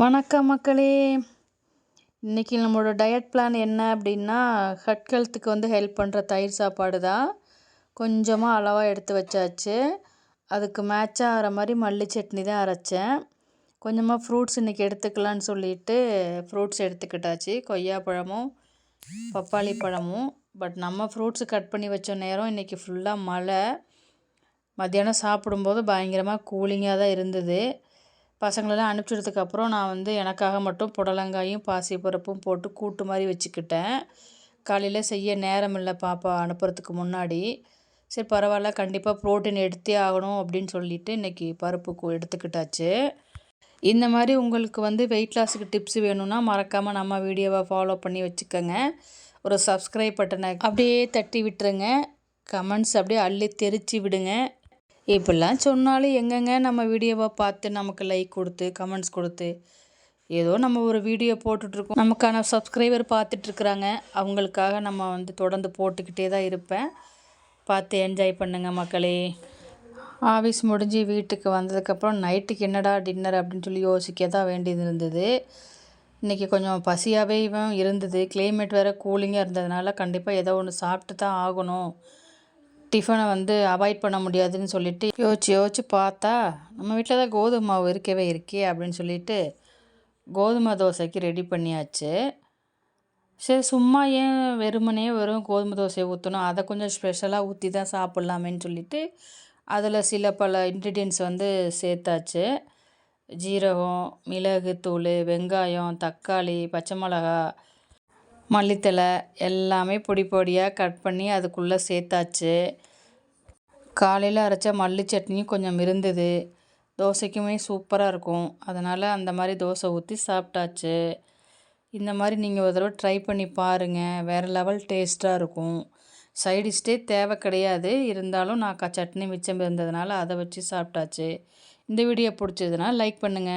வணக்கம் மக்களே. இன்றைக்கி நம்மளோட டயட் பிளான் என்ன அப்படின்னா ஹட் ஹெல்த்துக்கு வந்து ஹெல்ப் பண்ணுற தயிர் சாப்பாடு தான். கொஞ்சமாக அளவாக எடுத்து வச்சாச்சு. அதுக்கு மேட்சாக ஆகிற மாதிரி மல்லி சட்னி தான் அரைச்சேன். கொஞ்சமாக ஃப்ரூட்ஸ் இன்றைக்கி எடுத்துக்கலான்னு சொல்லிட்டு ஃப்ரூட்ஸ் எடுத்துக்கிட்டாச்சு. கொய்யா பழமும் பப்பாளி பழமும். பட் நம்ம ஃப்ரூட்ஸு கட் பண்ணி வச்ச நேரம் இன்றைக்கி ஃபுல்லாக மழை. மத்தியானம் சாப்பிடும்போது பயங்கரமாக கூலிங்காக தான் இருந்தது. பசங்களெல்லாம் அனுப்பிச்சுட்டதுக்கப்புறம் நான் வந்து எனக்காக மட்டும் புடலங்காயும் பாசிப்பருப்பும் போட்டு கூட்டு மாதிரி வச்சுக்கிட்டேன். காலையில் செய்ய நேரம் இல்லை பாப்பா அனுப்புறதுக்கு முன்னாடி. சரி பரவாயில்ல கண்டிப்பாக ப்ரோட்டீன் எடுத்தே ஆகணும் அப்படின்னு சொல்லிட்டு இன்றைக்கி பருப்பு எடுத்துக்கிட்டாச்சு. இந்த மாதிரி உங்களுக்கு வந்து வெயிட் லாஸுக்கு டிப்ஸ் வேணும்னா மறக்காமல் நம்ம வீடியோவை ஃபாலோ பண்ணி வச்சுக்கோங்க. ஒரு சப்ஸ்கிரைப் பட்டனை அப்படியே தட்டி விட்டுருங்க. கமெண்ட்ஸ் அப்படியே அள்ளி தெரிச்சு விடுங்க. இப்படிலாம் சொன்னாலும் எங்கெங்க நம்ம வீடியோவை பார்த்து நமக்கு லைக் கொடுத்து கமெண்ட்ஸ் கொடுத்து ஏதோ நம்ம ஒரு வீடியோ போட்டுட்ருக்கோம். நமக்கான சப்ஸ்கிரைபர் பார்த்துட்ருக்குறாங்க. அவங்களுக்காக நம்ம வந்து தொடர்ந்து போட்டுக்கிட்டே தான் இருப்பேன். பார்த்து என்ஜாய் பண்ணுங்கள் மக்களே. ஆஃபீஸ் முடிஞ்சு வீட்டுக்கு வந்ததுக்கப்புறம் நைட்டுக்கு என்னடா டின்னர் அப்படின்னு சொல்லி யோசிக்க தான் வேண்டியது இருந்தது. இன்றைக்கி கொஞ்சம் பசியாகவே இருந்தது. கிளைமேட் வேறு கூலிங்காக இருந்ததுனால கண்டிப்பாக ஏதோ ஒன்று சாப்பிட்டு தான் ஆகணும். டிஃபனை வந்து அவாய்ட் பண்ண முடியாதுன்னு சொல்லிட்டு யோசிச்சு யோசிச்சு பார்த்தா நம்ம வீட்டில் தான் கோதுமை மாவு இருக்கவே இருக்கே அப்படின்னு சொல்லிட்டு கோதுமை தோசைக்கு ரெடி பண்ணியாச்சு. சரி சும்மா ஏன் வெறுமனே வெறும் கோதுமை தோசையை ஊற்றணும் அதை கொஞ்சம் ஸ்பெஷலாக ஊற்றி தான் சாப்பிட்லாமேன்னு சொல்லிட்டு அதில் சில பல இன்க்ரீடியன்ஸ் வந்து சேர்த்தாச்சு. ஜீரகம் மிளகு தூள் வெங்காயம் தக்காளி பச்சை மிளகா மல்லித்தழை எல்லாமே பொடி பொடியாக கட் பண்ணி அதுக்குள்ளே சேர்த்தாச்சு. காலையில் அரைச்ச மல்லி சட்னியும் கொஞ்சம் இருந்தது. தோசைக்குமே சூப்பராக இருக்கும். அதனால் அந்த மாதிரி தோசை ஊற்றி சாப்பிட்டாச்சு. இந்த மாதிரி நீங்கள் ஒரு தடவை ட்ரை பண்ணி பாருங்கள் வேறு லெவல் டேஸ்ட்டாக இருக்கும். சைடிஷ்டே தேவை கிடையாது. இருந்தாலும் நான் சட்னி மிச்சம் இருந்ததுனால அதை வச்சு சாப்பிட்டாச்சு. இந்த வீடியோ பிடிச்சதுன்னா லைக் பண்ணுங்கள்